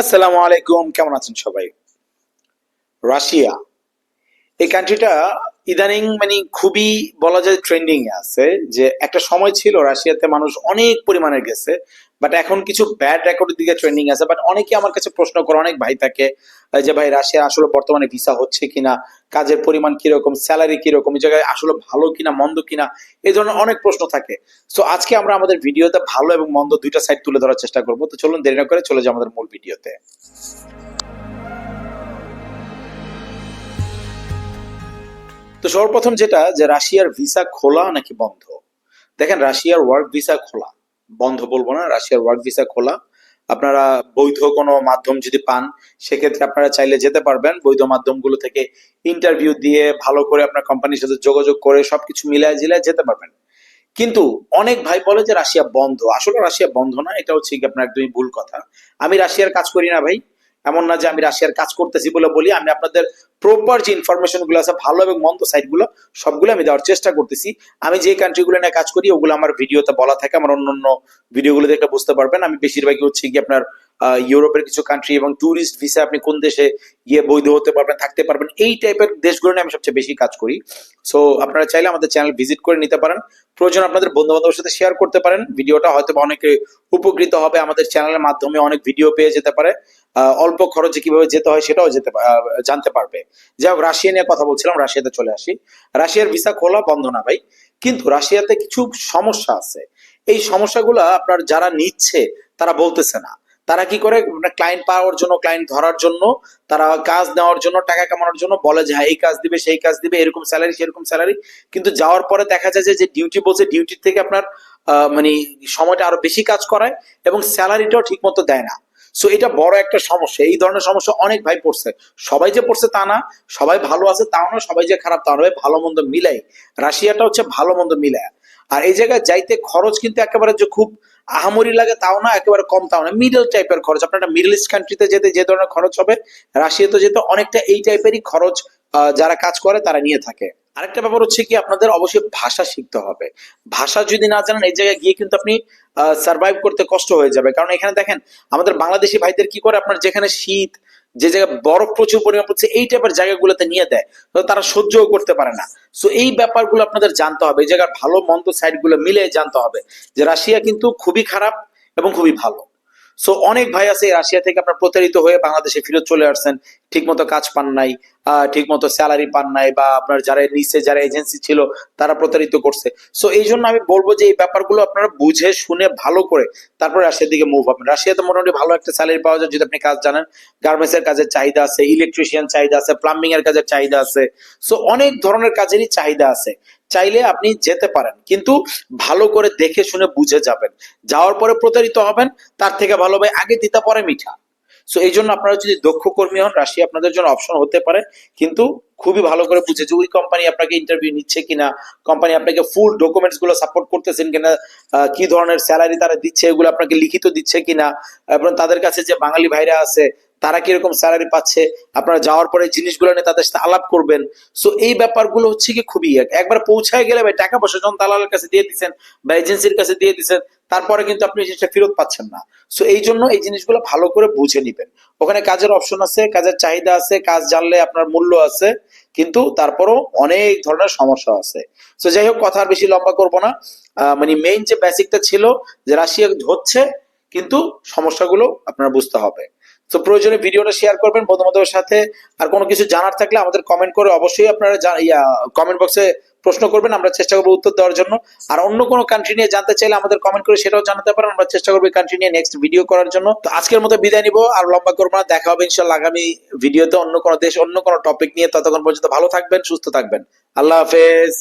আসসালামু আলাইকুম, কেমন আছেন সবাই? রাশিয়া। এই কান্ট্রিটা ইদানিং মানে খুবই বলা যায় ট্রেন্ডিং এ আছে যে একটা সময় ছিল রাশিয়াতে মানুষ অনেক পরিমাণে গেছে। বাট এখন কিছু ব্যাড রেকর্ডের দিকে ট্রেন্ডিং আছে। বাট অনেকে আমার কাছে প্রশ্ন করে, অনেক ভাই থাকে যে ভাই, রাশিয়া আসলে বর্তমানে ভিসা হচ্ছে কিনা? কাজের পরিমাণ কীরকম? স্যালারি কীরকম? এই জায়গায় আসলে ভালো কিনা, মন্দ কিনা? এই ধরনের অনেক প্রশ্ন থাকে। সো আজকে আমরা আমাদের ভিডিওতে ভালো এবং মন্দ দুইটা সাইড তুলে ধরার চেষ্টা করব। তো চলুন, দেরি না করে চলে যাই আমাদের মূল ভিডিওতে। তো সর্বপ্রথম যেটা, যে রাশিয়ার ভিসা খোলা নাকি বন্ধ? দেখেন, রাশিয়ার ওয়ার্ক ভিসা খোলা। বন্ধ বলব না, রাশিয়ার ওয়ার্ক ভিসা খোলা। আপনারা বৈধ কোনো মাধ্যম যদি পান, সেক্ষেত্রে আপনারা চাইলে যেতে পারবেন। বৈধ মাধ্যমগুলো থেকে ইন্টারভিউ দিয়ে ভালো করে আপনার কোম্পানির সাথে যোগাযোগ করে সবকিছু মিলায় জিলায় যেতে পারবেন। কিন্তু অনেক ভাই বলে যে রাশিয়া বন্ধ। আসলে রাশিয়া বন্ধ না, এটা হচ্ছে আপনার একদমই ভুল কথা। আমি রাশিয়ার কাজ করি না ভাই। এমন না যে আমি রাশিয়ার কাজ করতেছি বলে বলি, আমি আপনাদের প্রপার যে ইনফরমেশনগুলো আছে, ভালো এবং মন্দ সাইডগুলো, সবগুলো আমি দেওয়ার চেষ্টা করতেছি। আমি যে কান্ট্রিগুলো নিয়ে কাজ করি, ওগুলো আমার ভিডিওতে বলা থাকে, আমার অন্য অন্য ভিডিওগুলো দেখে বুঝতে পারবেন। আমি বেশিরভাগই হচ্ছে কি আপনার ইউরোপের কিছু কান্ট্রি এবং ট্যুরিস্ট ভিসা আপনি কোন দেশে গিয়ে বৈধ হতে পারবেন, থাকতে পারবেন, এই টাইপের দেশগুলো নিয়ে আমি সবচেয়ে বেশি কাজ করি। সো আপনারা চাইলে আমাদের চ্যানেল ভিজিট করে নিতে পারেন। প্রয়োজন আপনাদের বন্ধু বান্ধবের সাথে শেয়ার করতে পারেন। ভিডিওটা হয়তো অনেকে উপকৃত হবে। আমাদের চ্যানেলের মাধ্যমে অনেক ভিডিও পেয়ে যেতে পারে। অল্প খরচে কীভাবে যেতে হয় সেটাও যেতে জানতে পারবে। যাই হোক, রাশিয়া নিয়ে কথা বলছিলাম, রাশিয়াতে চলে আসি। রাশিয়ার ভিসা খোলা বন্ধ না ভাই। কিন্তু রাশিয়াতে কিছু সমস্যা আছে। এই সমস্যাগুলো আপনার যারা নিচ্ছে, তারা বলতেছে না। তারা কি করে? ক্লায়েন্ট পাওয়ার জন্য ক্লায়েন্ট ধরার জন্য, তারা কাজ নেওয়ার জন্য, টাকা কামানোর জন্য বলে যে হ্যাঁ এই কাজ দিবে, সেই কাজ দিবে, এরকম স্যালারি সেরকম স্যালারি কিন্তু যাওয়ার পরে দেখা যায় যে ডিউটি বলছে ডিউটির থেকে আপনার মানে সময়টা আরও বেশি কাজ করায় এবং স্যালারিটাও ঠিক মতো দেয় না। সো এটা বড় একটা সমস্যা। এই ধরনের সমস্যা অনেক ভাই পড়ছে। সবাই যে পড়ছে তা না, সবাই ভালো আছে তাও না, সবাই যে খারাপ তাও না। ভালো মন্দ মিলাই রাশিয়াটা হচ্ছে ভালো মন্দ মিলায়। আর এই জায়গায় যাইতে খরচ কিন্তু একেবারে যে খুব আহামরি লাগে তাও না, একেবারে কম তাও না। মিডল টাইপের খরচ, আপনার মিডল ইস্ট কান্ট্রিতে যেতে যে ধরনের খরচ হবে রাশিয়াতে যেতে অনেকটা এই টাইপেরই খরচ যারা কাজ করে তারা নিয়ে থাকে। আরেকটা ব্যাপার হচ্ছে কি, আপনাদের অবশ্যই ভাষা শিখতে হবে। ভাষা যদি না জানেন, এই জায়গায় গিয়ে কিন্তু আপনি সার্ভাইভ করতে কষ্ট হয়ে যাবে। কারণ এখানে দেখেন, আমাদের বাংলাদেশি ভাইদের কি করে আপনার যেখানে শীত যে জায়গায় বরফ প্রচুর পরিমাণ পড়ছে, এই টাইপের জায়গাগুলোতে নিয়ে দেয়। তারা সহ্যও করতে পারে না। সো এই ব্যাপারগুলো আপনাদের জানতে হবে। এই জায়গার ভালো, মন্দ সাইডগুলো মিলে জানতে হবে যে রাশিয়া কিন্তু খুবই খারাপ এবং খুবই ভালো। সো অনেক ভাই আছে রাশিয়া থেকে আপনার প্রতারিত হয়ে বাংলাদেশে ফিরত চলে আসছেন ঠিক মতো কাজ পান নাই ঠিক মতো স্যালারি পান নাই, বা আপনার যারা নিচে যারা এজেন্সি ছিল, তারা প্রতারিত করছে। সো এই জন্য আমি বলব যে এই ব্যাপারগুলো আপনারা বুঝে, শুনে, ভালো করে তারপরে রাশিয়ার দিকে মুভ হবেন রাশিয়াতে মোটামুটি ভালো একটা স্যালারি পাওয়া যায়, যদি আপনি কাজ জানেন। গার্মেন্টস এর কাজের চাহিদা আছে ইলেকট্রিশিয়ান চাহিদা আছে প্লাম্বিং এর কাজের চাহিদা আছে। সো অনেক ধরনের কাজেরই চাহিদা আছে। চাইলে আপনি যেতে পারেন। কিন্তু ভালো করে দেখে শুনে বুঝে যাবেন। যাওয়ার পরে প্রতারিত হবেন, তার থেকে ভালো ভাই আগে দিতে, পরে মিঠা। সো এই জন্য আপনারা যদি দক্ষ কর্মী হন, রাশি আপনাদের জন্য অপশন হতে পারে। কিন্তু খুবই ভালো করে বুঝে যে ওই কোম্পানি আপনাকে ইন্টারভিউ নিচ্ছে কিনা কোম্পানি আপনাকে ফুল ডকুমেন্টসগুলো সাপোর্ট করতেছেন কিনা কি ধরনের স্যালারি তারা দিচ্ছে, এগুলো আপনাকে লিখিত দিচ্ছে কিনা, এবং তাদের কাছে যে বাঙালি ভাইরা আছে তারা কীরকম স্যালারি পাচ্ছে, আপনারা যাওয়ার পরে জিনিসগুলো নিয়ে তাদের সাথে আলাপ করবেন। সো এই ব্যাপারগুলো হচ্ছে কি খুবই এক- একবার পৌঁছায় গেলে ভাই টাকা পয়সা যখন দালালের কাছে দিয়ে দিচ্ছেন বা এজেন্সির কাছে দিয়ে দিচ্ছেন তারপরে কিন্তু আপনি এই জিনিসটা ফেরত পাচ্ছেন না। সো এই জন্য এই জিনিসগুলো ভালো করে বুঝে নিবেন। ওখানে কাজের অপশন আছে, কাজের চাহিদা আছে, কাজ জানলে আপনার মূল্য আছে, কিন্তু তারপরও অনেক ধরনের সমস্যা আছে। তো যাই হোক, কথা আর বেশি লম্বা করব না। মানে মেইন যে বেসিকটা ছিল যে রাশিয়া হচ্ছে, কিন্তু সমস্যাগুলো আপনার বুঝতে হবে। তো প্রয়োজনে ভিডিওটা শেয়ার করবেন বন্ধু বান্ধবের সাথে। আর কোনো কিছু জানার থাকলে আমাদের কমেন্ট করে অবশ্যই আপনারা ইয়া কমেন্ট বক্সে প্রশ্ন করবেন, আমরা চেষ্টা করব উত্তর দেওয়ার জন্য। আর অন্য কোনো কান্ট্রি নিয়ে জানতে চাইলে আমাদের কমেন্ট করে সেটাও জানাতে পারেন, আমরা চেষ্টা করব কান্ট্রি নিয়ে নেক্সট ভিডিও করার জন্য। তো আজকের মতো বিদায় নিব, আর লম্বা করব না, দেখা হবে ইনশাল্লাহ আগামী ভিডিওতে অন্য কোনো দেশ, অন্য কোনো টপিক নিয়ে। ততক্ষণ পর্যন্ত ভালো থাকবেন, সুস্থ থাকবেন। আল্লাহ হাফেজ।